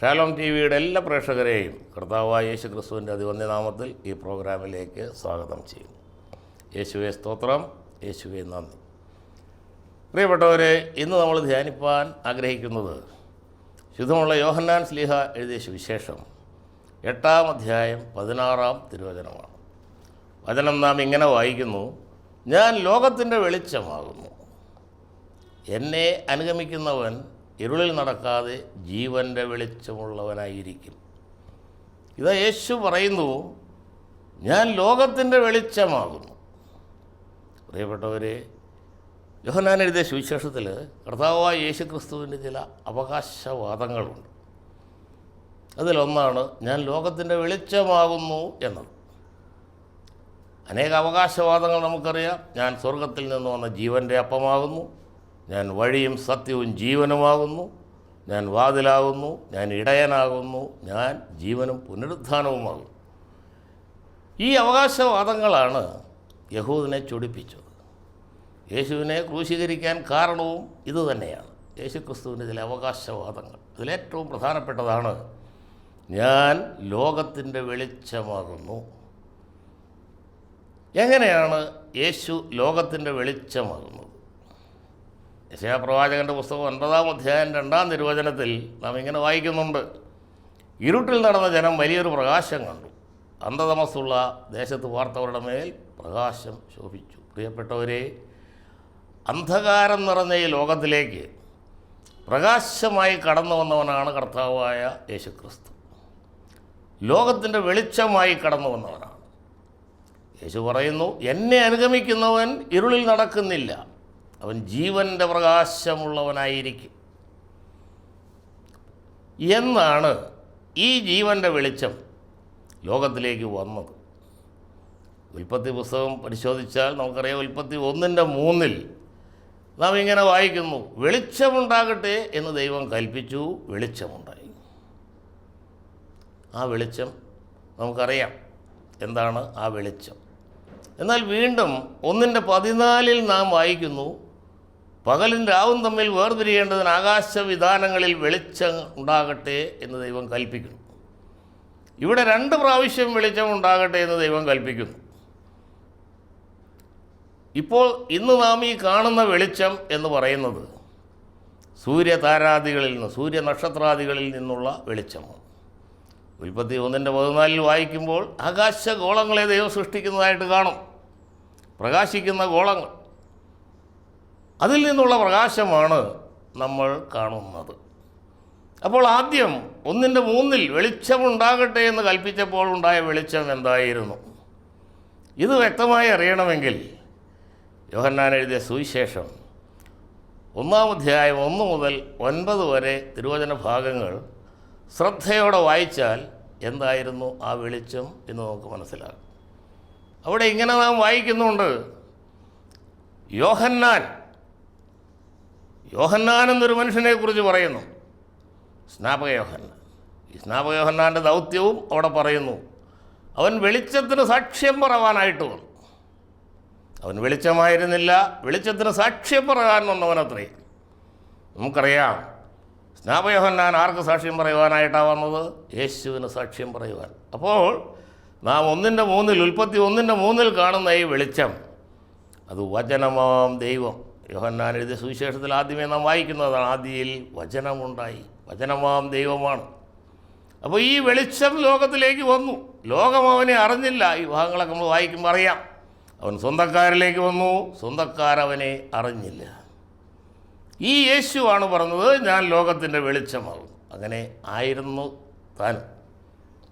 Shalom T വിയുടെ എല്ലാ പ്രേക്ഷകരെയും കർത്താവായ യേശു ക്രിസ്തുവിന്റെ അതിവന്യനാമത്തിൽ ഈ പ്രോഗ്രാമിലേക്ക് സ്വാഗതം ചെയ്യുന്നു. യേശുവെ സ്തോത്രം യേശുവെ നന്ദി. പ്രിയപ്പെട്ടവരെ ഇന്ന് നമ്മൾ ധ്യാനിപ്പാൻ ആഗ്രഹിക്കുന്നത് ശുദ്ധമുള്ള യോഹന്നാൻ സ്ലീഹ എഴുതിയ സുവിശേഷം എട്ടാം അധ്യായം പതിനാറാം തിരുവചനമാണ്. വചനം നാം ഇങ്ങനെ വായിക്കുന്നു ഞാൻ ലോകത്തിന്റെ വെളിച്ചമാകുന്നു. എന്നെ അനുഗമിക്കുന്നവൻ ഇരുളിൽ നടക്കാതെ ജീവന്റെ വെളിച്ചമുള്ളവനായിരിക്കും. ഇതാ യേശു പറയുന്നു ഞാൻ ലോകത്തിന്റെ വെളിച്ചമാകുന്നു. പ്രിയപ്പെട്ടവരെ യോഹനാൻ എഴുതിയ സുവിശേഷത്തിൽ കർത്താവായ യേശു ക്രിസ്തുവിന്റെ ചില അവകാശവാദങ്ങളുണ്ട്. അതിലൊന്നാണ് ഞാൻ ലോകത്തിന്റെ വെളിച്ചമാകുന്നു എന്നത്. അനേക അവകാശവാദങ്ങൾ നമുക്കറിയാം. ഞാൻ സ്വർഗത്തിൽ നിന്ന് വന്ന ജീവന്റെ അപ്പമാകുന്നു. ഞാൻ വഴിയും സത്യവും ജീവനുമാകുന്നു. ഞാൻ വാതിലാകുന്നു. ഞാൻ ഇടയനാകുന്നു. ഞാൻ ജീവനും പുനരുദ്ധാനവുമാകുന്നു. ഈ അവകാശവാദങ്ങളാണ് യഹൂദിനെ ചൊടിപ്പിച്ചത്. യേശുവിനെ ക്രൂശീകരിക്കാൻ കാരണവും ഇതുതന്നെയാണ് യേശു ക്രിസ്തുവിന്റെ ചില അവകാശവാദങ്ങൾ. അതിലേറ്റവും പ്രധാനപ്പെട്ടതാണ് ഞാൻ ലോകത്തിന്റെ വെളിച്ചമാകുന്നു. എങ്ങനെയാണ് യേശു ലോകത്തിന്റെ വെളിച്ചമാകുന്നത്? യശയാ പ്രവാചകന്റെ പുസ്തകം ഒൻപതാം അധ്യായം രണ്ടാം നിർവചനത്തിൽ നാം ഇങ്ങനെ വായിക്കുന്നുണ്ട്. ഇരുട്ടിൽ നടന്ന ജനം വലിയൊരു പ്രകാശം കണ്ടു. അന്ധതമസ്സുള്ള ദേശത്ത് വാർത്തവരുടെ മേൽ പ്രകാശം ശോഭിച്ചു. പ്രിയപ്പെട്ടവരെ അന്ധകാരം നിറഞ്ഞ ഈ ലോകത്തിലേക്ക് പ്രകാശമായി കടന്നു വന്നവനാണ് കർത്താവായ യേശുക്രിസ്തു. ലോകത്തിന്റെ വെളിച്ചമായി കടന്നു വന്നവനാണ്. യേശു പറയുന്നു എന്നെ അനുഗമിക്കുന്നവൻ ഇരുളിൽ നടക്കുന്നില്ല. അവൻ ജീവന്റെ പ്രകാശമുള്ളവനായിരിക്കും. എന്നാണ് ഈ ജീവന്റെ വെളിച്ചം ലോകത്തിലേക്ക് വന്നത്. ഉൽപ്പത്തി പുസ്തകം പരിശോധിച്ചാൽ നമുക്കറിയാം ഉൽപ്പത്തി ഒന്നിന്റെ മൂന്നിൽ നാം ഇങ്ങനെ വായിക്കുന്നു വെളിച്ചമുണ്ടാകട്ടെ എന്ന് ദൈവം കൽപ്പിച്ചു വെളിച്ചമുണ്ടായി. ആ വെളിച്ചം നമുക്കറിയാം എന്താണ് ആ വെളിച്ചം. എന്നാൽ വീണ്ടും ഒന്നിന്റെ പതിനാലിൽ നാം വായിക്കുന്നു പകലും രാവും തമ്മിൽ വേർതിരിയേണ്ടതിന് ആകാശവിധാനങ്ങളിൽ വെളിച്ചം ഉണ്ടാകട്ടെ എന്ന് ദൈവം കൽപ്പിക്കുന്നു. ഇവിടെ രണ്ട് പ്രാവശ്യം വെളിച്ചം ഉണ്ടാകട്ടെ എന്ന് ദൈവം കൽപ്പിക്കുന്നു. ഇപ്പോൾ ഇന്ന് നാം ഈ കാണുന്ന വെളിച്ചം എന്ന് പറയുന്നത് സൂര്യതാരാദികളിൽ നിന്ന് സൂര്യനക്ഷത്രാദികളിൽ നിന്നുള്ള വെളിച്ചമാണ്. ഉൽപ്പത്തി ഒന്നിന്റെ പതിനാലിൽ വായിക്കുമ്പോൾ ആകാശഗോളങ്ങളെ ദൈവം സൃഷ്ടിക്കുന്നതായിട്ട് കാണും. പ്രകാശിക്കുന്ന ഗോളങ്ങൾ. അതിൽ നിന്നുള്ള പ്രകാശമാണ് നമ്മൾ കാണുന്നത്. അപ്പോൾ ആദ്യം ഒന്നിന്റെ മൂന്നിൽ വെളിച്ചമുണ്ടാകട്ടെ എന്ന് കൽപ്പിച്ചപ്പോൾ ഉണ്ടായ വെളിച്ചം എന്തായിരുന്നു? ഇത് വ്യക്തമായി അറിയണമെങ്കിൽ യോഹന്നാൻ എഴുതിയ സുവിശേഷം ഒന്നാം അധ്യായം ഒന്ന് മുതൽ ഒൻപത് വരെ തിരുവചന ഭാഗങ്ങൾ ശ്രദ്ധയോടെ വായിച്ചാൽ എന്തായിരുന്നു ആ വെളിച്ചം എന്ന് നമുക്ക് മനസ്സിലാകും. അവിടെ ഇങ്ങനെ നാം വായിക്കുന്നുണ്ട്. യോഹന്നാൻ യോഹന്നാൻ എന്നൊരു മനുഷ്യനെ കുറിച്ച് പറയുന്നു. സ്നാപക യോഹന്നാൻ. ഈ സ്നാപക യോഹന്നാന്റെ ദൗത്യവും അവിടെ പറയുന്നു. അവൻ വെളിച്ചത്തിന് സാക്ഷ്യം പറവാനായിട്ട് വന്നു. അവൻ വെളിച്ചമായിരുന്നില്ല വെളിച്ചത്തിന് സാക്ഷ്യം പറയാൻ വന്നവനത്രേ. നമുക്കറിയാം സ്നാപയോഹന്നാൻ ആർക്ക് സാക്ഷ്യം പറയുവാനായിട്ടാണ് വന്നത്? യേശുവിന് സാക്ഷ്യം പറയുവാൻ. അപ്പോൾ നാം ഒന്നിന്റെ മൂന്നിൽ ഉൽപ്പത്തി ഒന്നിന്റെ മൂന്നിൽ കാണുന്ന ഈ വെളിച്ചം അത് വചനമാം ദൈവം. യോഹന്നാൻ എഴുതിയ സുവിശേഷത്തിൽ ആദ്യമേ നാം വായിക്കുന്നതാണ് ആദ്യയിൽ വചനമുണ്ടായി. വചനമാം ദൈവമാണ്. അപ്പോൾ ഈ വെളിച്ചം ലോകത്തിലേക്ക് വന്നു. ലോകം അവനെ അറിഞ്ഞില്ല. ഈ ഭാഗങ്ങളൊക്കെ നമ്മൾ വായിക്കുമ്പോൾ അറിയാം. അവൻ സ്വന്തക്കാരിലേക്ക് വന്നു. സ്വന്തക്കാരവനെ അറിഞ്ഞില്ല. ഈ യേശുവാണ് പറഞ്ഞത് ഞാൻ ലോകത്തിന്റെ വെളിച്ചമാകും. അങ്ങനെ ആയിരുന്നു താൻ.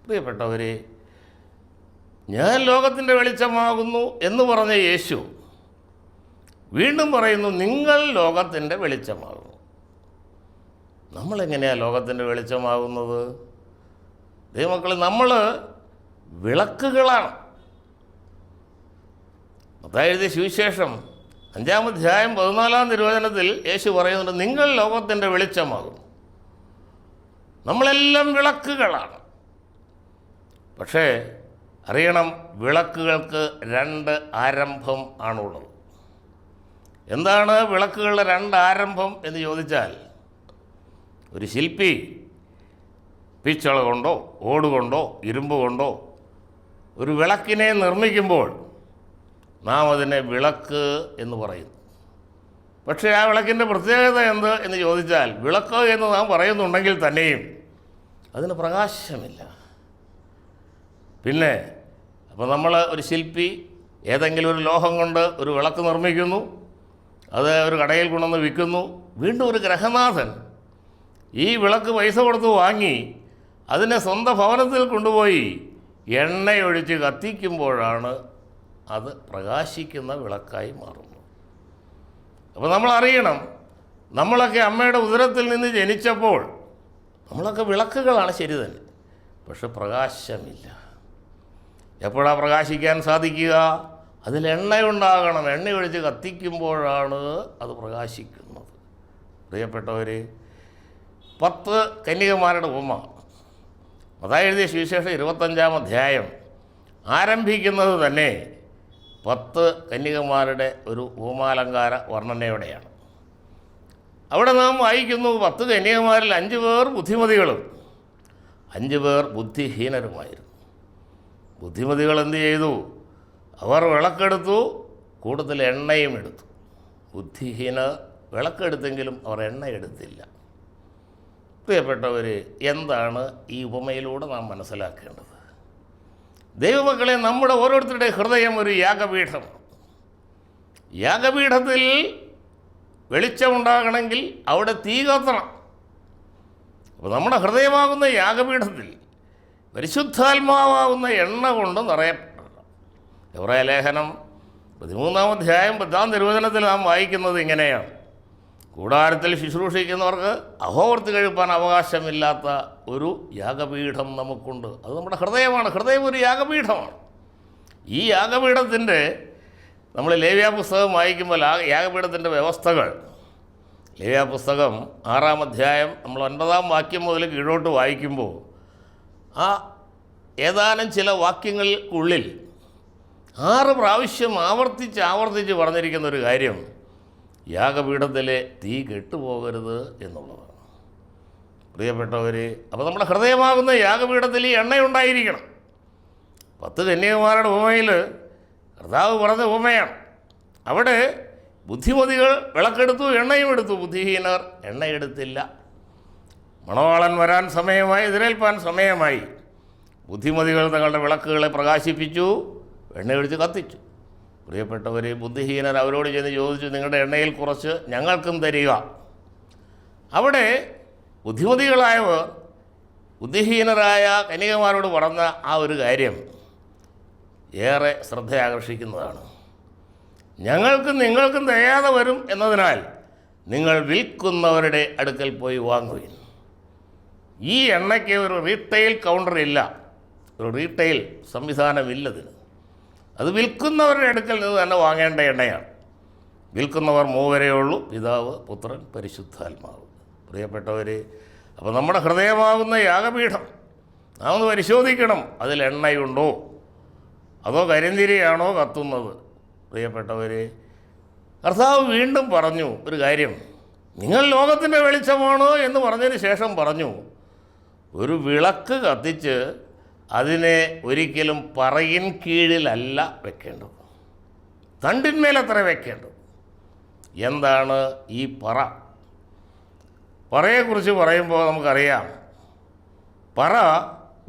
പ്രിയപ്പെട്ടവരെ ഞാൻ ലോകത്തിന്റെ വെളിച്ചമാകുന്നു എന്ന് പറഞ്ഞ യേശു വീണ്ടും പറയുന്നു നിങ്ങൾ ലോകത്തിന്റെ വെളിച്ചമാകുന്നു. നമ്മളെങ്ങനെയാണ് ലോകത്തിന്റെ വെളിച്ചമാകുന്നത്? ദൈവമക്കൾ നമ്മൾ വിളക്കുകളാണ്. അതായത് സുവിശേഷം അഞ്ചാം അധ്യായം പതിനാലാം തിരുവചനത്തിൽ യേശു പറയുന്നുണ്ട് നിങ്ങൾ ലോകത്തിന്റെ വെളിച്ചമാകുന്നു. നമ്മളെല്ലാം വിളക്കുകളാണ്. പക്ഷേ അറിയണം വിളക്കുകൾക്ക് രണ്ട് ആരംഭം ആണുള്ളത്. എന്താണ് വിളക്കുകളുടെ രണ്ടാരംഭം എന്ന് ചോദിച്ചാൽ ഒരു ശില്പി പിച്ചള കൊണ്ടോ ഓടുകൊണ്ടോ ഇരുമ്പ് കൊണ്ടോ ഒരു വിളക്കിനെ നിർമ്മിക്കുമ്പോൾ നാം അതിനെ വിളക്ക് എന്ന് പറയുന്നു പക്ഷേ ആ വിളക്കിന്റെ പ്രത്യേകത എന്ത് എന്ന് ചോദിച്ചാൽ വിളക്ക് എന്ന് നാം പറയുന്നുണ്ടെങ്കിൽ തന്നെയും അതിന് പ്രകാശമില്ല. പിന്നെ അപ്പോൾ നമ്മൾ ഒരു ശില്പി ഏതെങ്കിലും ഒരു ലോഹം കൊണ്ട് ഒരു വിളക്ക് നിർമ്മിക്കുന്നു. അത് ഒരു കടയിൽ കൊണ്ടുവന്ന് വിൽക്കുന്നു. വീണ്ടും ഒരു ഗ്രഹനാഥൻ ഈ വിളക്ക് പൈസ കൊടുത്ത് വാങ്ങി അതിനെ സ്വന്തം ഭവനത്തിൽ കൊണ്ടുപോയി എണ്ണയൊഴിച്ച് കത്തിക്കുമ്പോഴാണ് അത് പ്രകാശിക്കുന്ന വിളക്കായി മാറുന്നത്. അപ്പോൾ നമ്മൾ അറിയണം നമ്മളൊക്കെ അമ്മയുടെ ഉദരത്തിൽ നിന്ന് ജനിച്ചപ്പോൾ നമ്മളൊക്കെ വിളക്കുകളാണ് ശരി തന്നെ പക്ഷെ പ്രകാശമില്ല. എപ്പോഴാണ് പ്രകാശിക്കാൻ സാധിക്കുക? അതിൽ എണ്ണയുണ്ടാകണം. എണ്ണയൊഴിച്ച് കത്തിക്കുമ്പോഴാണ് അത് പ്രകാശിക്കുന്നത്. പ്രിയപ്പെട്ടവർ പത്ത് കന്യകമാരുടെ ഉപമ. അതായത് എഴുതിയ സുവിശേഷം ഇരുപത്തഞ്ചാം അധ്യായം. ആരംഭിക്കുന്നത് തന്നെ പത്ത് കന്യകമാരുടെ ഒരു ഉപമാലങ്കാര വർണനയോടെയാണ്. അവിടെ നാം വായിക്കുന്നു പത്ത് കന്യകമാരിൽ അഞ്ച് പേർ ബുദ്ധിമതികളും അഞ്ച് പേർ ബുദ്ധിഹീനരുമായിരുന്നു. ബുദ്ധിമതികൾ എന്ത് ചെയ്തു? അവർ വിളക്കെടുത്തു കൂടുതൽ എണ്ണയും എടുത്തു. ബുദ്ധിഹീന വിളക്കെടുത്തെങ്കിലും അവർ എണ്ണ എടുത്തില്ല. പ്രിയപ്പെട്ടവർ എന്താണ് ഈ ഉപമയിലൂടെ നാം മനസ്സിലാക്കേണ്ടത്? ദൈവമക്കളെ നമ്മുടെ ഓരോരുത്തരുടെ ഹൃദയം ഒരു യാഗപീഠം യാഗപീഠത്തിൽ വെളിച്ചമുണ്ടാകണമെങ്കിൽ അവിടെ തീ കത്തണം. അപ്പോൾ നമ്മുടെ ഹൃദയമാകുന്ന യാഗപീഠത്തിൽ പരിശുദ്ധാത്മാവാകുന്ന എണ്ണ കൊണ്ട് നിറയപ്പെടണം എവറേ ലേഖനം പതിമൂന്നാം അധ്യായം പത്താം തിരുവചനത്തിൽ നാം വായിക്കുന്നത് ഇങ്ങനെയാണ്. കൂടാരത്തിൽ ശുശ്രൂഷിക്കുന്നവർക്ക് അഹോവർത്തി കഴിപ്പാൻ അവകാശമില്ലാത്ത ഒരു യാഗപീഠം നമുക്കുണ്ട്. അത് നമ്മുടെ ഹൃദയമാണ്. ഹൃദയം ഒരു യാഗപീഠമാണ്. ഈ യാഗപീഠത്തിന്റെ നമ്മൾ ലേവ്യ പുസ്തകം വായിക്കുമ്പോൾ ആ യാഗപീഠത്തിന്റെ വ്യവസ്ഥകൾ. ലേവ്യ പുസ്തകം ആറാം അധ്യായം നമ്മൾ ഒൻപതാം വാക്യം മുതൽ കീഴോട്ട് വായിക്കുമ്പോൾ ആ ഏതാനും ചില വാക്യങ്ങൾക്കുള്ളിൽ ആറ് പ്രാവശ്യം ആവർത്തിച്ച് ആവർത്തിച്ച് പറഞ്ഞിരിക്കുന്ന ഒരു കാര്യം യാഗപീഠത്തിലെ തീ കെട്ടുപോകരുത് എന്നുള്ളതാണ്. പ്രിയപ്പെട്ടവർ അപ്പോൾ നമ്മുടെ ഹൃദയമാകുന്ന യാഗപീഠത്തിൽ ഈ എണ്ണയുണ്ടായിരിക്കണം പത്ത് കന്യകുമാരുടെ ഉപമയിൽ കർത്താവ് പറഞ്ഞ ഉപമയാണ്. അവിടെ ബുദ്ധിമതികൾ വിളക്കെടുത്തു എണ്ണയും എടുത്തു. ബുദ്ധിഹീനർ എണ്ണയെടുത്തില്ല. മണവാളൻ വരാൻ സമയമായി എതിരേൽപ്പാൻ സമയമായി. ബുദ്ധിമതികൾ തങ്ങളുടെ വിളക്കുകളെ പ്രകാശിപ്പിച്ചു. എണ്ണയൊഴിച്ച് കത്തിച്ചു. പ്രിയപ്പെട്ടവർ ബുദ്ധിഹീനർ അവരോട് ചെന്ന് ചോദിച്ചു നിങ്ങളുടെ എണ്ണയിൽ കുറച്ച് ഞങ്ങൾക്കും തരിക. അവിടെ ബുദ്ധിമതികളായവർ ബുദ്ധിഹീനരായ കന്യകമാരോട് പറഞ്ഞ ആ ഒരു കാര്യം ഏറെ ശ്രദ്ധയാകർഷിക്കുന്നതാണ്. ഞങ്ങൾക്കും നിങ്ങൾക്കും തയ്യാതെ വരും എന്നതിനാൽ നിങ്ങൾ വിൽക്കുന്നവരുടെ അടുക്കൽ പോയി വാങ്ങുവിൻ. ഈ എണ്ണയ്ക്ക് ഒരു റീറ്റെയിൽ കൗണ്ടർ ഇല്ല ഒരു റീറ്റെയിൽ സംവിധാനമില്ലതിന് അത് വിൽക്കുന്നവരുടെ അടുക്കൽ നിന്ന് തന്നെ വാങ്ങേണ്ട എണ്ണയാണ്. വിൽക്കുന്നവർ മൂവരേ ഉള്ളൂ പിതാവ് പുത്രൻ പരിശുദ്ധാത്മാവ്. പ്രിയപ്പെട്ടവർ അപ്പോൾ നമ്മുടെ ഹൃദയമാകുന്ന യാഗപീഠം നാം ഒന്ന് പരിശോധിക്കണം അതിൽ എണ്ണയുണ്ടോ? അതോ കരിന്തിരിയാണോ കത്തുന്നത്? പ്രിയപ്പെട്ടവർ കർത്താവ് വീണ്ടും പറഞ്ഞു ഒരു കാര്യം. നിങ്ങൾ ലോകത്തിന്റെ വെളിച്ചമാണോ എന്ന് പറഞ്ഞതിന് ശേഷം പറഞ്ഞു ഒരു വിളക്ക് കത്തിച്ച് അതിനെ ഒരിക്കലും പറയിൻ കീഴിലല്ല വെക്കേണ്ടത്. തണ്ടിന്മേലത്ര വെക്കേണ്ടത്. എന്താണ് ഈ പറ? പറയെക്കുറിച്ച് പറയുമ്പോൾ നമുക്കറിയാം. പറ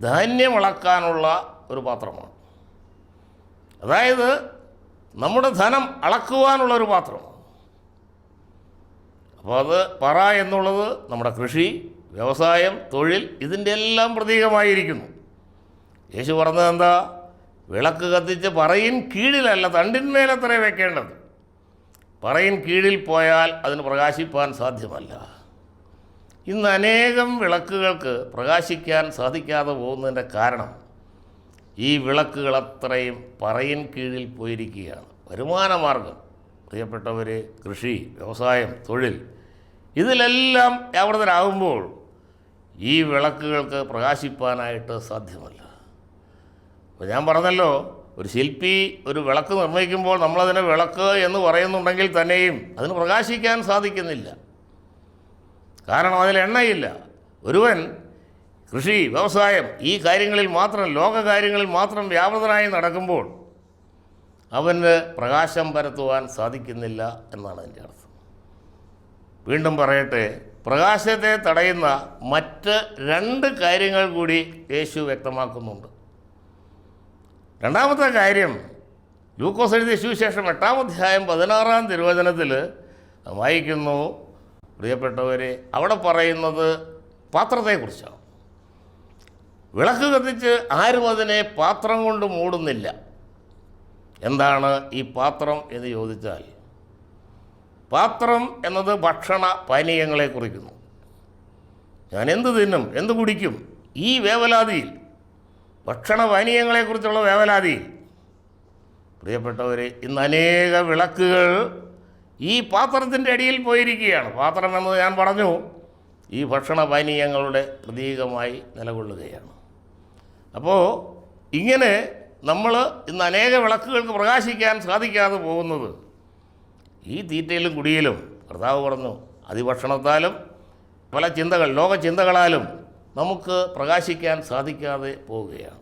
ധാന്യം അളക്കാനുള്ള ഒരു പാത്രമാണ്. അതായത് നമ്മുടെ ധനം അളക്കുവാനുള്ള ഒരു പാത്രമാണ്. അപ്പോൾ അത് പറ എന്നുള്ളത് നമ്മുടെ കൃഷി വ്യവസായം തൊഴിൽ ഇതിന്റെ എല്ലാം പ്രതീകമായിരിക്കുന്നു. യേശു പറഞ്ഞത് എന്താ വിളക്ക് കത്തിച്ച് പറയിൻ കീഴിലല്ല തണ്ടിന്മേലത്രേ വെക്കേണ്ടത്. പറയിൻ കീഴിൽ പോയാൽ അതിന് പ്രകാശിപ്പാൻ സാധ്യമല്ല. ഇന്ന് അനേകം വിളക്കുകൾക്ക് പ്രകാശിക്കാൻ സാധിക്കാതെ പോകുന്നതിന്റെ കാരണം ഈ വിളക്കുകൾ അത്രയും പറയിൻ കീഴിൽ പോയിരിക്കുകയാണ്. വരുമാനമാർഗം. പ്രിയപ്പെട്ടവർ കൃഷി വ്യവസായം തൊഴിൽ ഇതിലെല്ലാം വ്യാപൃതരാകുമ്പോൾ ഈ വിളക്കുകൾക്ക് പ്രകാശിപ്പാനായിട്ട് സാധ്യമല്ല. അപ്പോൾ ഞാൻ പറഞ്ഞല്ലോ ഒരു ശില്പി ഒരു വിളക്ക് നിർമ്മിക്കുമ്പോൾ നമ്മളതിനെ വിളക്ക് എന്ന് പറയുന്നുണ്ടെങ്കിൽ തന്നെയും അതിന് പ്രകാശിക്കാൻ സാധിക്കുന്നില്ല. കാരണം അതിൽ എണ്ണയില്ല. ഒരുവൻ കൃഷി വ്യവസായം ഈ കാര്യങ്ങളിൽ മാത്രം ലോക കാര്യങ്ങളിൽ മാത്രം വ്യാപൃതനായി നടക്കുമ്പോൾ അവന് പ്രകാശം പരത്തുവാൻ സാധിക്കുന്നില്ല എന്നാണ് എന്റെ അർത്ഥം. വീണ്ടും പറയട്ടെ പ്രകാശത്തെ തടയുന്ന മറ്റ് രണ്ട് കാര്യങ്ങൾ കൂടി യേശു വ്യക്തമാക്കുന്നുണ്ട്. രണ്ടാമത്തെ കാര്യം ലൂക്കോസ് എഴുതിയ സുവിശേഷം എട്ടാം അധ്യായം പതിനാറാം തിരുവചനത്തിൽ വായിക്കുന്നു. പ്രിയപ്പെട്ടവരെ അവിടെ പറയുന്നത് പാത്രത്തെക്കുറിച്ചാണ്. വിളക്ക് കത്തിച്ച് ആരും അതിനെ പാത്രം കൊണ്ട് മൂടുന്നില്ല. എന്താണ് ഈ പാത്രം എന്ന് ചോദിച്ചാൽ പാത്രം എന്നത് ഭക്ഷണ പാനീയങ്ങളെ കുറിക്കുന്നു. ഞാൻ എന്ത് തിന്നും എന്ത് കുടിക്കും ഈ വേവലാതിയിൽ ഭക്ഷണ പാനീയങ്ങളെക്കുറിച്ചുള്ള വേവലാതി. പ്രിയപ്പെട്ടവരെ ഇന്ന് അനേക വിളക്കുകൾ ഈ പാത്രത്തിന്റെ അടിയിൽ പോയിരിക്കുകയാണ്. പാത്രം എന്ന് ഞാൻ പറഞ്ഞു ഈ ഭക്ഷണ പാനീയങ്ങളുടെ പ്രതീകമായി നിലകൊള്ളുകയാണ്. അപ്പോൾ ഇങ്ങനെ നമ്മൾ ഇന്ന് അനേക വിളക്കുകൾക്ക് പ്രകാശിക്കാൻ സാധിക്കാതെ പോകുന്നത് ഈ തീറ്റയിലും കുടിയിലും കർത്താവ് പറഞ്ഞു അതിഭക്ഷണത്താലും പല ചിന്തകൾ ലോക ചിന്തകളാലും നമുക്ക് പ്രകാശിക്കാൻ സാധിക്കാതെ പോവുകയാണ്.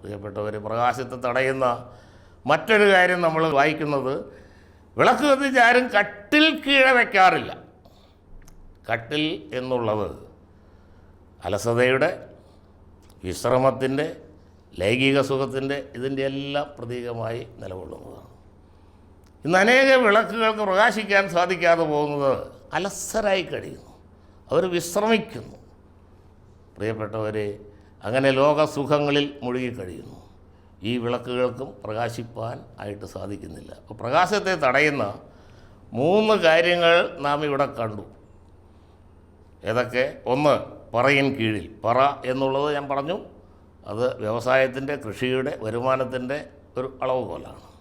പ്രിയപ്പെട്ടവർ പ്രകാശത്തെ തടയുന്ന മറ്റൊരു കാര്യം നമ്മൾ വായിക്കുന്നത് വിളക്ക് കത്തിച്ച് ആരും കട്ടിൽ കീഴെ വയ്ക്കാറില്ല കട്ടിൽ എന്നുള്ളത് അലസതയുടെ വിശ്രമത്തിന്റെ ലൈംഗിക സുഖത്തിന്റെ ഇതിന്റെ എല്ലാം പ്രതീകമായി നിലകൊള്ളുന്നതാണ്. ഇന്ന് അനേക വിളക്കുകൾക്ക് പ്രകാശിക്കാൻ സാധിക്കാതെ പോകുന്നത് അലസരായി കഴിയുന്നു. അവർ വിശ്രമിക്കുന്നു. പ്രിയപ്പെട്ടവരെ അങ്ങനെ ലോകസുഖങ്ങളിൽ മുഴുകിക്കഴിയുന്നു. ഈ വിളക്കുകൾക്കും പ്രകാശിപ്പാൻ ആയിട്ട് സാധിക്കുന്നില്ല. അപ്പോൾ പ്രകാശത്തെ തടയുന്ന മൂന്ന് കാര്യങ്ങൾ നാം ഇവിടെ കണ്ടു. ഏതൊക്കെ? ഒന്ന് പറയിൻ കീഴിൽ. പറ എന്നുള്ളത് ഞാൻ പറഞ്ഞു. അത് വ്യവസായത്തിന്റെ കൃഷിയുടെ വരുമാനത്തിന്റെ ഒരു അളവ് പോലാണ്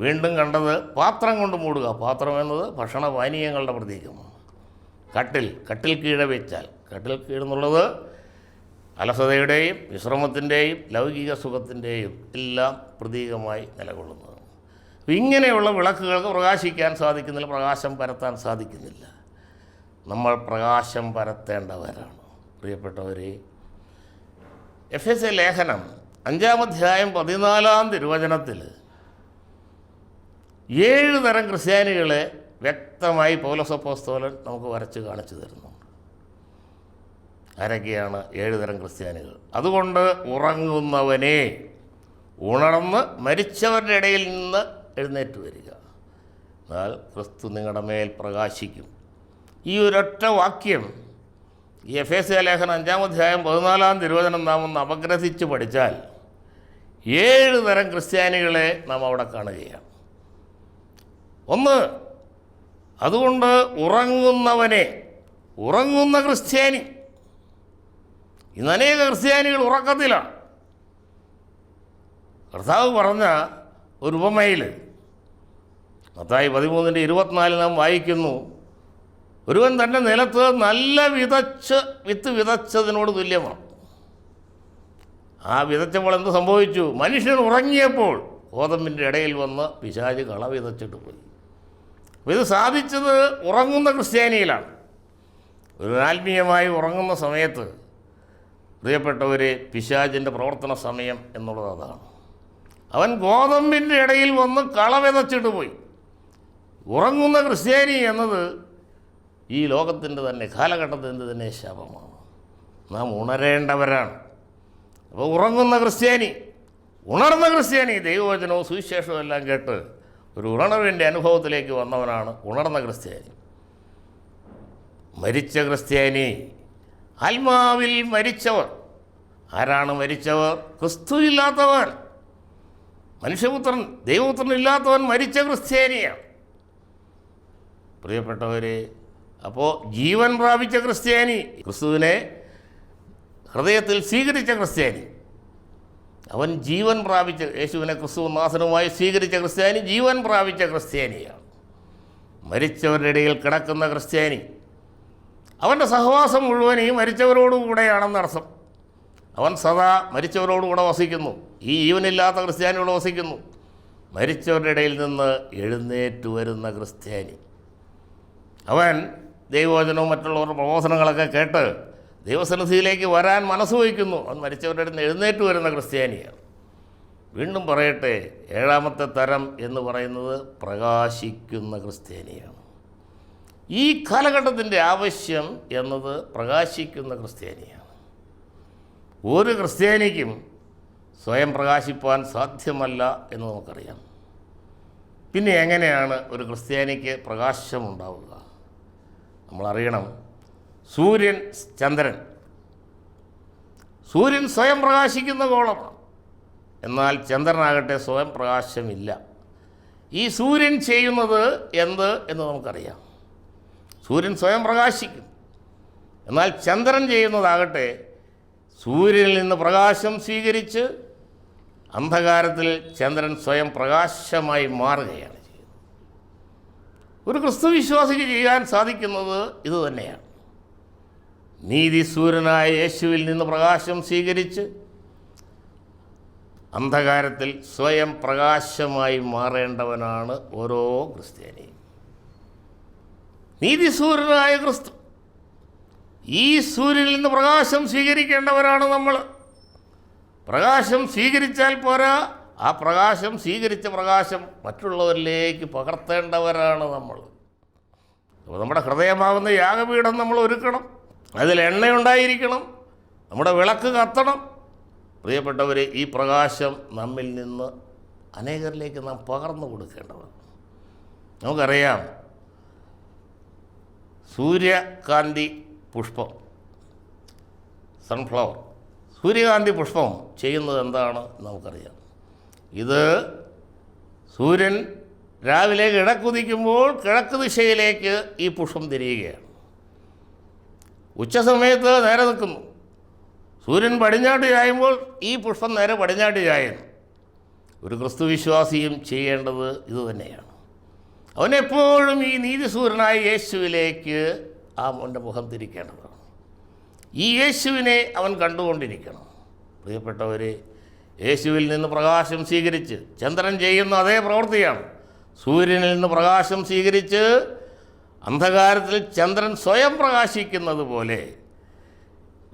വീണ്ടും കണ്ടത് പാത്രം കൊണ്ട് മൂടുക. പാത്രം എന്നത് ഭക്ഷണ പാനീയങ്ങളുടെ പ്രതീകമാണ്. കട്ടിൽ കട്ടിൽ കീഴ വെച്ചാൽ. കട്ടിൽ കീഴെന്നുള്ളത് അലസതയുടെയും വിശ്രമത്തിന്റെയും ലൗകിക സുഖത്തിന്റെയും എല്ലാം പ്രതീകമായി നിലകൊള്ളുന്നതാണ് ഇങ്ങനെയുള്ള വിളക്കുകൾക്ക് പ്രകാശിക്കാൻ സാധിക്കുന്നില്ല പ്രകാശം പരത്താൻ സാധിക്കുന്നില്ല. നമ്മൾ പ്രകാശം പരത്തേണ്ടവരാണ്. പ്രിയപ്പെട്ടവരെ എഫ് എസ് എ ലേഖനം അഞ്ചാം അധ്യായം പതിനാലാം തിരുവചനത്തിൽ ഏഴ് തരം ക്രിസ്ത്യാനികളെ വ്യക്തമായി പോലസപ്പോസ്തോലൻ നമുക്ക് വരച്ച് കാണിച്ചു തരുന്നുണ്ട് ആരൊക്കെയാണ്? ഏഴുതരം ക്രിസ്ത്യാനികൾ. അതുകൊണ്ട് ഉറങ്ങുന്നവനെ ഉണർന്ന് മരിച്ചവരുടെ ഇടയിൽ നിന്ന് എഴുന്നേറ്റ് വരിക. എന്നാൽ ക്രിസ്തു നിങ്ങളുടെ മേൽ പ്രകാശിക്കും. ഈ ഒരൊറ്റ വാക്യം ഈ എഫ് എസ് ലേഖനം അഞ്ചാം അധ്യായം പതിനാലാം തിരുവചനം നാം ഒന്ന് അപഗ്രഥിച്ച് പഠിച്ചാൽ ഏഴ് തരം ക്രിസ്ത്യാനികളെ നാം അവിടെ കാണുകയാണ്. ഒന്ന് അതുകൊണ്ട് ഉറങ്ങുന്നവനെ ഉറങ്ങുന്ന ക്രിസ്ത്യാനി. ഇന്ന് അനേക ക്രിസ്ത്യാനികൾ ഉറക്കത്തിലാണ് കർത്താവ് പറഞ്ഞ ഒരു ഉപമയിൽ മത്തായി പതിമൂന്നിന്റെ ഇരുപത്തിനാലിൽ നാം വായിക്കുന്നു ഒരുവൻ തന്റെ നിലത്ത് നല്ല വിതച്ച് വിത്ത് വിതച്ചതിനോട് തുല്യമാണ്. ആ വിതച്ചപ്പോൾ എന്ത് സംഭവിച്ചു? മനുഷ്യൻ ഉറങ്ങിയപ്പോൾ ഗോതമ്പിന്റെ ഇടയിൽ വന്ന് പിശാജ് കള വിതച്ചിട്ട് പോയി. ഇത് സാധിച്ചത് ഉറങ്ങുന്ന ക്രിസ്ത്യാനിയിലാണ്. ഒരു ആത്മീയമായി ഉറങ്ങുന്ന സമയത്ത് പ്രിയപ്പെട്ടവരെ പിശാചിന്റെ പ്രവർത്തന സമയം എന്നുള്ളത് അതാണ്. അവൻ ഗോതമ്പിന്റെ ഇടയിൽ വന്ന് കളവെതച്ചിട്ട് പോയി. ഉറങ്ങുന്ന ക്രിസ്ത്യാനി എന്നത് ഈ ലോകത്തിന്റെ തന്നെ കാലഘട്ടത്തിന്റെ തന്നെ ശാപമാണ്. നാം ഉണരേണ്ടവരാണ്. അപ്പോൾ ഉറങ്ങുന്ന ക്രിസ്ത്യാനി ഉണർന്ന ക്രിസ്ത്യാനി ദൈവവചനവും സുവിശേഷവും എല്ലാം കേട്ട് ഒരു ഉണർവിന്റെ അനുഭവത്തിലേക്ക് വന്നവനാണ് ഉണർന്ന ക്രിസ്ത്യാനി. മരിച്ച ക്രിസ്ത്യാനി ആത്മാവിൽ മരിച്ചവർ. ആരാണ് മരിച്ചവർ? ക്രിസ്തു ഇല്ലാത്തവൻ മനുഷ്യപുത്രൻ ദൈവപുത്രൻ ഇല്ലാത്തവൻ മരിച്ച ക്രിസ്ത്യാനിയാണ്. പ്രിയപ്പെട്ടവരെ അപ്പോൾ ജീവൻ പ്രാപിച്ച ക്രിസ്ത്യാനി ക്രിസ്തുവിനെ ഹൃദയത്തിൽ സ്വീകരിച്ച ക്രിസ്ത്യാനി. അവൻ ജീവൻ പ്രാപിച്ച യേശുവിനെ ക്രിസ്തു നാസനുമായി സ്വീകരിച്ച ക്രിസ്ത്യാനി ജീവൻ പ്രാപിച്ച ക്രിസ്ത്യാനിയാണ്. മരിച്ചവരുടെ ഇടയിൽ കിടക്കുന്ന ക്രിസ്ത്യാനി. അവന്റെ സഹവാസം മുഴുവൻ ഈ മരിച്ചവരോടുകൂടെയാണെന്ന് അർത്ഥം. അവൻ സദാ മരിച്ചവരോടുകൂടെ വസിക്കുന്നു. ഈ ജീവനില്ലാത്ത ക്രിസ്ത്യാനിയോട് വസിക്കുന്നു. മരിച്ചവരുടെ ഇടയിൽ നിന്ന് എഴുന്നേറ്റ് വരുന്ന ക്രിസ്ത്യാനി. അവൻ ദൈവവചനവും മറ്റുള്ളവരുടെ പ്രബോധനങ്ങളൊക്കെ കേട്ട് ദൈവസന്നിധിയിലേക്ക് വരാൻ മനസ്സ് വഹിക്കുന്നു. അവൻ മരിച്ചവരുടെ അടുത്ത് എഴുന്നേറ്റ് വരുന്ന ക്രിസ്ത്യാനിയാണ്. വീണ്ടും പറയട്ടെ ഏഴാമത്തെ തരം എന്ന് പറയുന്നത് പ്രകാശിക്കുന്ന ക്രിസ്ത്യാനിയാണ്. ഈ കാലഘട്ടത്തിന്റെ ആവശ്യം എന്നത് പ്രകാശിക്കുന്ന ക്രിസ്ത്യാനിയാണ്. ഒരു ക്രിസ്ത്യാനിക്കും സ്വയം പ്രകാശിപ്പാൻ സാധ്യമല്ല എന്ന് നമുക്കറിയാം. പിന്നെ എങ്ങനെയാണ് ഒരു ക്രിസ്ത്യാനിക്ക് പ്രകാശമുണ്ടാവുക? നമ്മളറിയണം സൂര്യൻ ചന്ദ്രൻ. സൂര്യൻ സ്വയം പ്രകാശിക്കുന്ന ഗോളമാണ് എന്നാൽ ചന്ദ്രനാകട്ടെ സ്വയം പ്രകാശമില്ല. ഈ സൂര്യൻ ചെയ്യുന്നത് എന്ത് എന്ന് നമുക്കറിയാം. സൂര്യൻ സ്വയം പ്രകാശിക്കും. എന്നാൽ ചന്ദ്രൻ ചെയ്യുന്നതാകട്ടെ സൂര്യനിൽ നിന്ന് പ്രകാശം സ്വീകരിച്ച് അന്ധകാരത്തിൽ ചന്ദ്രൻ സ്വയം പ്രകാശമായി മാറുകയാണ് ചെയ്യുന്നത്. ഒരു ക്രിസ്തുവിശ്വാസിക്ക് ചെയ്യാൻ സാധിക്കുന്നത് ഇതുതന്നെയാണ്. നീതിസൂര്യനായ യേശുവിൽ നിന്ന് പ്രകാശം സ്വീകരിച്ച് അന്ധകാരത്തിൽ സ്വയം പ്രകാശമായി മാറേണ്ടവനാണ് ഓരോ ക്രിസ്ത്യാനിയും. നീതിസൂര്യനായ ക്രിസ്തു ഈ സൂര്യനിൽ നിന്ന് പ്രകാശം സ്വീകരിക്കേണ്ടവരാണ് നമ്മൾ. പ്രകാശം സ്വീകരിച്ചാൽ പോരാ ആ പ്രകാശം സ്വീകരിച്ച പ്രകാശം മറ്റുള്ളവരിലേക്ക് പകർത്തേണ്ടവരാണ് നമ്മൾ. അപ്പോൾ നമ്മുടെ ഹൃദയമാകുന്ന യാഗപീഠം നമ്മൾ ഒരുക്കണം. അതിൽ എണ്ണയുണ്ടായിരിക്കണം. നമ്മുടെ വിളക്ക് കത്തണം. പ്രിയപ്പെട്ടവരെ ഈ പ്രകാശം നമ്മിൽ നിന്ന് അനേകരിലേക്ക് നാം പകർന്നു കൊടുക്കേണ്ടതാണ്. നമുക്കറിയാം സൂര്യകാന്തി പുഷ്പം സൺഫ്ലവർ സൂര്യകാന്തി പുഷ്പം ചെയ്യുന്നത് എന്താണ് നമുക്കറിയാം. ഇത് സൂര്യൻ രാവിലെ കിഴക്കുതിക്കുമ്പോൾ കിഴക്ക് ദിശയിലേക്ക് ഈ പുഷ്പം തിരിയുകയാണ്. ഉച്ച സമയത്ത് നേരെ നിൽക്കുന്നു. സൂര്യൻ പടിഞ്ഞാട്ട് ചായുമ്പോൾ ഈ പുഷ്പം നേരെ പടിഞ്ഞാട്ട് ചായുന്നു. ഒരു ക്രിസ്തു വിശ്വാസിയും ചെയ്യേണ്ടത് ഇതുതന്നെയാണ്. അവനെപ്പോഴും ഈ നീതിസൂരനായ യേശുവിലേക്ക് ആ അവന്റെ മുഖം തിരിക്കേണ്ടതാണ്. ഈ യേശുവിനെ അവൻ കണ്ടുകൊണ്ടിരിക്കണം. പ്രിയപ്പെട്ടവരെ യേശുവിൽ നിന്ന് പ്രകാശം സ്വീകരിച്ച് ചന്ദ്രൻ ചെയ്യുന്ന അതേ പ്രവൃത്തിയാണ്. സൂര്യനിൽ നിന്ന് പ്രകാശം സ്വീകരിച്ച് അന്ധകാരത്തിൽ ചന്ദ്രൻ സ്വയം പ്രകാശിക്കുന്നത് പോലെ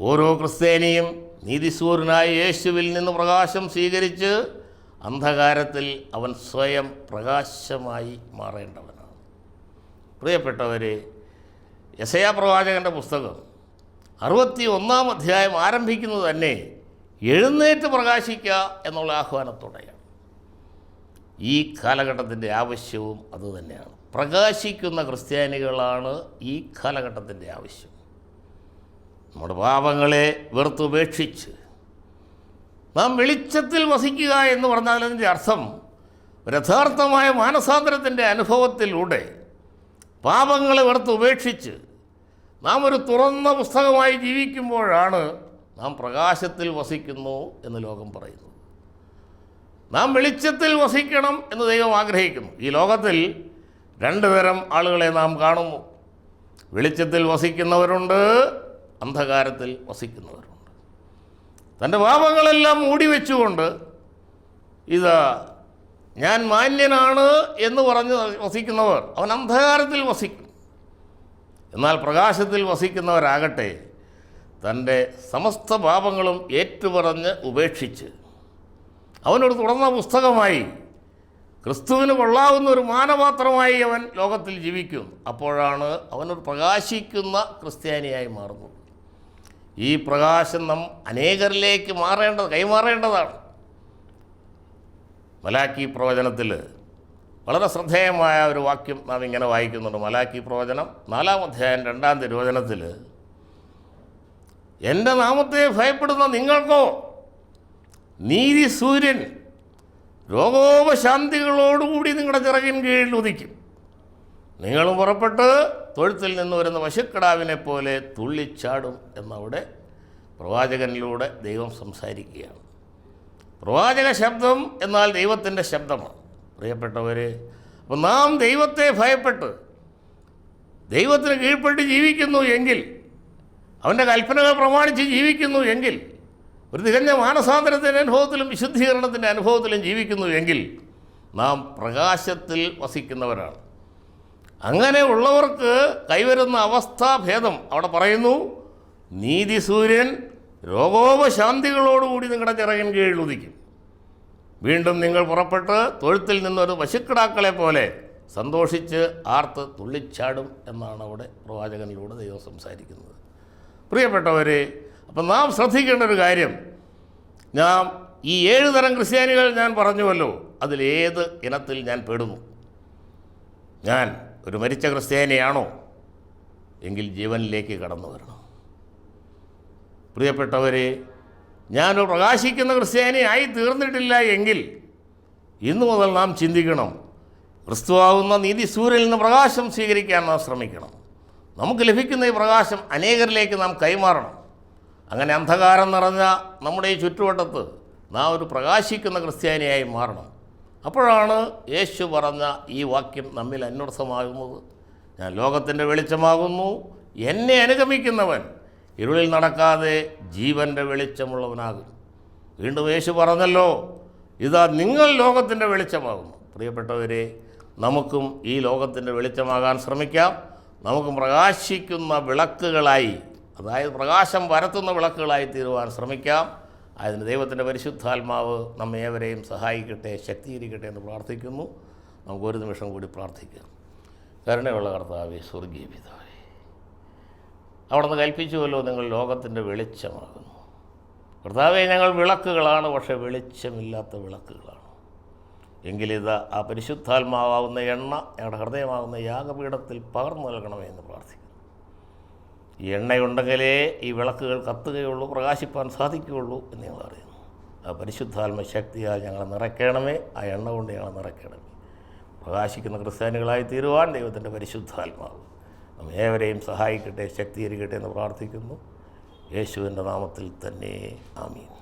ഓരോ ക്രിസ്ത്യാനിയും നീതിസൂരനായ യേശുവിൽ നിന്ന് പ്രകാശം സ്വീകരിച്ച് അന്ധകാരത്തിൽ അവൻ സ്വയം പ്രകാശമായി മാറേണ്ടവനാണ്. പ്രിയപ്പെട്ടവരെ യസയാ പ്രവാചകന്റെ പുസ്തകം അറുപത്തി ഒന്നാം അധ്യായം ആരംഭിക്കുന്നത് തന്നെ എഴുന്നേറ്റ് പ്രകാശിക്കുക എന്നുള്ള ആഹ്വാനത്തോടെയാണ്. ഈ കാലഘട്ടത്തിന്റെ ആവശ്യവും അതുതന്നെയാണ്. പ്രകാശിക്കുന്ന ക്രിസ്ത്യാനികളാണ് ഈ കാലഘട്ടത്തിന്റെ ആവശ്യം. നമ്മുടെ പാപങ്ങളെ വെറുത്തുപേക്ഷിച്ച് നാം വെളിച്ചത്തിൽ വസിക്കുക എന്ന് പറഞ്ഞാൽ അതിന്റെ അർത്ഥം യഥാർത്ഥമായ മാനസാന്തരത്തിന്റെ അനുഭവത്തിലൂടെ പാപങ്ങളെ വെറുത്ത് ഉപേക്ഷിച്ച് നാം ഒരു തുറന്ന പുസ്തകമായി ജീവിക്കുമ്പോഴാണ് നാം പ്രകാശത്തിൽ വസിക്കുന്നു എന്ന് ലോകം പറയുന്നു നാം വെളിച്ചത്തിൽ വസിക്കണം എന്ന് ദൈവം ആഗ്രഹിക്കുന്നു. ഈ ലോകത്തിൽ രണ്ട് തരം ആളുകളെ നാം കാണുന്നു. വെളിച്ചത്തിൽ വസിക്കുന്നവരുണ്ട് അന്ധകാരത്തിൽ വസിക്കുന്നവരുണ്ട്. തന്റെ പാപങ്ങളെല്ലാം മൂടി വെച്ചുകൊണ്ട് ഇത് ഞാൻ മാന്യനാണ് എന്ന് പറഞ്ഞ് വസിക്കുന്നവർ അവൻ അന്ധകാരത്തിൽ വസിക്കും. എന്നാൽ പ്രകാശത്തിൽ വസിക്കുന്നവരാകട്ടെ തന്റെ സമസ്ത പാപങ്ങളും ഏറ്റുപറഞ്ഞ് ഉപേക്ഷിച്ച് അവനൊരു തുറന്ന പുസ്തകമായി ക്രിസ്തുവിന് കൊള്ളാവുന്ന ഒരു മാനപാത്രമായി അവൻ ലോകത്തിൽ ജീവിക്കുന്നു. അപ്പോഴാണ് അവനൊരു പ്രകാശിക്കുന്ന ക്രിസ്ത്യാനിയായി മാറുന്നത്. ഈ പ്രകാശം നാം അനേകരിലേക്ക് മാറേണ്ടത് കൈമാറേണ്ടതാണ്. മലാക്കി പ്രവചനത്തിൽ വളരെ ശ്രദ്ധേയമായ ഒരു വാക്യം നാം ഇങ്ങനെ വായിക്കുന്നുണ്ട്. മലാക്കി പ്രവചനം നാലാം അധ്യായം രണ്ടാം തിരുവചനത്തിൽ എന്റെ നാമത്തെ ഭയപ്പെടുന്ന നിങ്ങൾക്കോ നീതി സൂര്യൻ രോഗോപശാന്തികളോടുകൂടി നിങ്ങളുടെ ചിറകിൻ കീഴിൽ ഉദിക്കും. നിങ്ങളും പുറപ്പെട്ട് തൊഴുത്തിൽ നിന്ന് വരുന്ന പശുക്കടാവിനെ പോലെ തുള്ളിച്ചാടും എന്നവിടെ പ്രവാചകനിലൂടെ ദൈവം സംസാരിക്കുകയാണ്. പ്രവാചക ശബ്ദം എന്നാൽ ദൈവത്തിന്റെ ശബ്ദമാണ്. പ്രിയപ്പെട്ടവർ അപ്പം നാം ദൈവത്തെ ഭയപ്പെട്ട് ദൈവത്തിന് കീഴ്പ്പെട്ട് ജീവിക്കുന്നു എങ്കിൽ അവന്റെ കൽപ്പനകൾ പ്രമാണിച്ച് ജീവിക്കുന്നു എങ്കിൽ ഒരു തികഞ്ഞ മാനസാന്തരത്തിന്റെ അനുഭവത്തിലും വിശുദ്ധീകരണത്തിന്റെ അനുഭവത്തിലും ജീവിക്കുന്നു എങ്കിൽ നാം പ്രകാശത്തിൽ വസിക്കുന്നവരാണ്. അങ്ങനെ ഉള്ളവർക്ക് കൈവരുന്ന അവസ്ഥാഭേദം അവിടെ പറയുന്നു നീതി സൂര്യൻ രോഗോപശാന്തികളോടുകൂടി നിങ്ങളുടെ ചിറകിൻ കീഴിൽ ഉദിക്കും. വീണ്ടും നിങ്ങൾ പുറപ്പെട്ട് തൊഴുത്തിൽ നിന്നൊരു പശുക്കിടാക്കളെ പോലെ സന്തോഷിച്ച് ആർത്ത് തുള്ളിച്ചാടും എന്നാണ് അവിടെ പ്രവാചകനിലൂടെ ദൈവം സംസാരിക്കുന്നത്. പ്രിയപ്പെട്ടവരെ അപ്പം നാം ശ്രദ്ധിക്കേണ്ട ഒരു കാര്യം. നാം ഈ ഏഴ് തരം ക്രിസ്ത്യാനികൾ ഞാൻ പറഞ്ഞുവല്ലോ. അതിലേത് ഇനത്തിൽ ഞാൻ പെടുന്നു? ഞാൻ ഒരു മരിച്ച ക്രിസ്ത്യാനിയാണോ? എങ്കിൽ ജീവനിലേക്ക് കടന്നു വരണം. പ്രിയപ്പെട്ടവരെ ഞാൻ പ്രകാശിക്കുന്ന ക്രിസ്ത്യാനി ആയി തീർന്നിട്ടില്ല എങ്കിൽ ഇന്നു മുതൽ നാം ചിന്തിക്കണം. ക്രിസ്തുവാകുന്ന നീതി സൂര്യനിൽ നിന്ന് പ്രകാശം സ്വീകരിക്കാൻ നാം ശ്രമിക്കണം. നമുക്ക് ലഭിക്കുന്ന ഈ പ്രകാശം അനേകരിലേക്ക് നാം കൈമാറണം. അങ്ങനെ അന്ധകാരം നിറഞ്ഞ നമ്മുടെ ഈ ചുറ്റുവട്ടത്ത് നാം ഒരു പ്രകാശിക്കുന്ന ക്രിസ്ത്യാനിയായി മാറണം. അപ്പോഴാണ് യേശു പറഞ്ഞ ഈ വാക്യം നമ്മിൽ അന്വർത്ഥമാകുന്നത്. ഞാൻ ലോകത്തിന്റെ വെളിച്ചമാകുന്നു എന്നെ അനുഗമിക്കുന്നവൻ ഇരുളിൽ നടക്കാതെ ജീവന്റെ വെളിച്ചമുള്ളവനാകും. വീണ്ടും യേശു പറഞ്ഞല്ലോ ഇതാ നിങ്ങൾ ലോകത്തിന്റെ വെളിച്ചമാകുന്നു. പ്രിയപ്പെട്ടവരെ നമുക്കും ഈ ലോകത്തിന്റെ വെളിച്ചമാകാൻ ശ്രമിക്കാം. നമുക്ക് പ്രകാശിക്കുന്ന വിളക്കുകളായി അതായത് പ്രകാശം പരത്തുന്ന വിളക്കുകളായി തീരുവാൻ ശ്രമിക്കാം. അതിന് ദൈവത്തിന്റെ പരിശുദ്ധാത്മാവ് നമ്മെ ഏവരെയും സഹായിക്കട്ടെ ശക്തീകരിക്കട്ടെ എന്ന് പ്രാർത്ഥിക്കുന്നു. നമുക്കൊരു നിമിഷം കൂടി പ്രാർത്ഥിക്കാം. കരുണയുള്ള കർത്താവേ സ്വർഗീയ പിതാവേ അവിടുന്ന് കൽപ്പിച്ചുവല്ലോ നിങ്ങൾ ലോകത്തിന്റെ വെളിച്ചമാകുന്നു. കർത്താവെ ഞങ്ങൾ വിളക്കുകളാണ് പക്ഷേ വെളിച്ചമില്ലാത്ത വിളക്കുകളാണ്. എങ്കിലിത് ആ പരിശുദ്ധാത്മാവാകുന്ന എണ്ണ ഞങ്ങളുടെ ഹൃദയമാകുന്ന യാഗപീഠത്തിൽ പകർന്നു നൽകണമേ എന്ന് പ്രാർത്ഥിക്കുന്നു. എണ്ണയുണ്ടെങ്കിലേ ഈ വിളക്കുകൾ കത്തുകയുള്ളൂ പ്രകാശിപ്പാൻ സാധിക്കുകയുള്ളൂ എന്ന് ഞങ്ങൾ അറിയുന്നു ആ പരിശുദ്ധാത്മ ശക്തിയാൽ ഞങ്ങൾ നിറയ്ക്കണമേ ആ എണ്ണ കൊണ്ട് ഞങ്ങളെ നിറയ്ക്കണമേ. പ്രകാശിക്കുന്ന ക്രിസ്ത്യാനികളായി തീരുവാൻ ദൈവത്തിന്റെ പരിശുദ്ധാത്മാവ് നമ്മെ ഏവരെയും സഹായിക്കട്ടെ ശക്തീകരിക്കട്ടെ എന്ന് പ്രാർത്ഥിക്കുന്നു. യേശുവിന്റെ നാമത്തിൽ തന്നെ ആമീൻ.